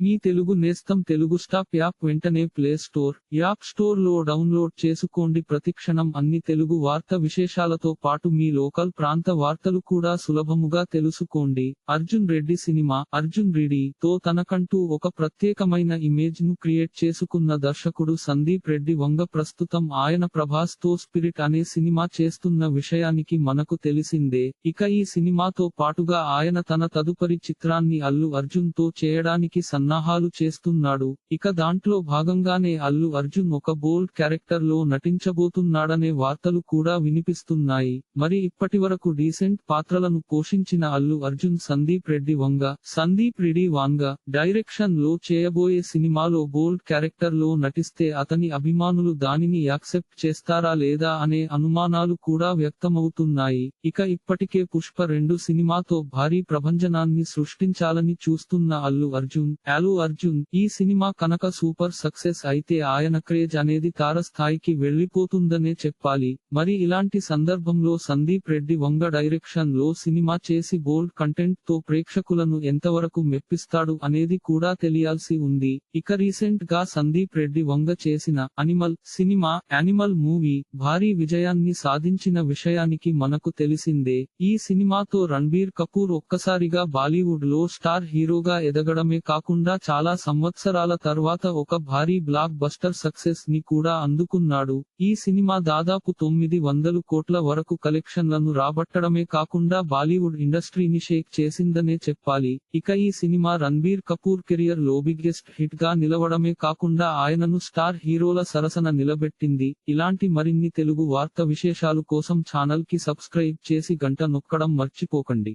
మీ తెలుగు నేస్తం Telugu stop app వెంటనే play store app స్టోర్లో డౌన్లోడ్ చేసుకోండి. ప్రతిక్షణం అన్ని తెలుగు వార్త విశేషాలతో పాటు మీ లోకల్ ప్రాంత వార్తలు కూడా సులభముగా తెలుసుకోండి. అర్జున్ రెడ్డి సినిమా అర్జున్ రెడ్డి తో తనకంటూ ఒక ప్రత్యేకమైన ఇమేజ్ను క్రియేట్ చేసుకున్న దర్శకుడు సందీప్ రెడ్డి వంగ ప్రస్తుతం ఆయన ప్రభాస్తో స్పిరిట్ అనే సినిమా చేస్తున్న విషయానికి మనకు తెలిసిందే. ఇక ఈ సినిమాతో పాటుగా ఆయన తన తదుపరి చిత్రాన్ని అల్లు అర్జున్తో చేయడానికి సన్నాహాలు చేస్తున్నాడు. ఇక దాంట్లో భాగంగానే అల్లు అర్జున్ ఒక బోల్డ్ క్యారెక్టర్లో నటించబోతున్నాడనే వార్తలు కూడా వినిపిస్తున్నాయి. మరి ఇప్పటి వరకు డీసెంట్ పాత్రలను పోషించిన అల్లు అర్జున్ సందీప్ రెడ్డి వంగ సందీప్ రెడ్డి వాంగ డైరెక్షన్లో చేయబోయే సినిమాలో బోల్డ్ క్యారెక్టర్లో నటిస్తే అతని అభిమానులు దానిని యాక్సెప్ట్ చేస్తారా లేదా అనే అనుమానాలు కూడా వ్యక్తమవుతున్నాయి. ఇక ఇప్పటికే పుష్ప రెండు సినిమాతో భారీ ప్రభంజనాన్ని సృష్టించాలని చూస్తున్న అల్లు అర్జున్ అల్లు అర్జున్ ఈ సినిమా కనుక సూపర్ సక్సెస్ అయితే ఆయన క్రేజ్ అనేది తారస్థాయికి వెళ్ళిపోతుందనే చెప్పాలి. మరి ఇలాంటి సందర్భంలో సందీప్ రెడ్డి వంగ డైరెక్షన్లో సినిమా చేసి బోల్డ్ కంటెంట్తో ప్రేక్షకులను ఎంతవరకు మెప్పిస్తాడు అనేది కూడా తెలియాల్సి ఉంది. ఇక రీసెంట్గా సందీప్ రెడ్డి వంగ చేసిన అనిమల్ సినిమా యానిమల్ మూవీ భారీ విజయాన్ని సాధించిన విషయానికి మనకు తెలిసిందే. ఈ సినిమాతో రణబీర్ కపూర్ ఒక్కసారిగా బాలీవుడ్లో స్టార్ హీరోగా ఎదగడమే కాకుండా కాకుండా చాలా సంవత్సరాల తర్వాత ఒక భారీ బ్లాక్ బస్టర్ సక్సెస్ని కూడా అందుకున్నాడు. ఈ సినిమా దాదాపు తొమ్మిది వందలు కోట్ల వరకు కలెక్షన్లను రాబట్టడమే కాకుండా బాలీవుడ్ ఇండస్ట్రీని షేక్ చేసిందనే చెప్పాలి. ఇక ఈ సినిమా రణబీర్ కపూర్ కెరియర్లో బిగ్గెస్ట్ హిట్గా నిలవడమే కాకుండా ఆయనను స్టార్ హీరోల సరసన నిలబెట్టింది. ఇలాంటి మరిన్ని తెలుగు వార్త విశేషాలు కోసం ఛానల్కి సబ్స్క్రైబ్ చేసి గంట నొక్కడం మర్చిపోకండి.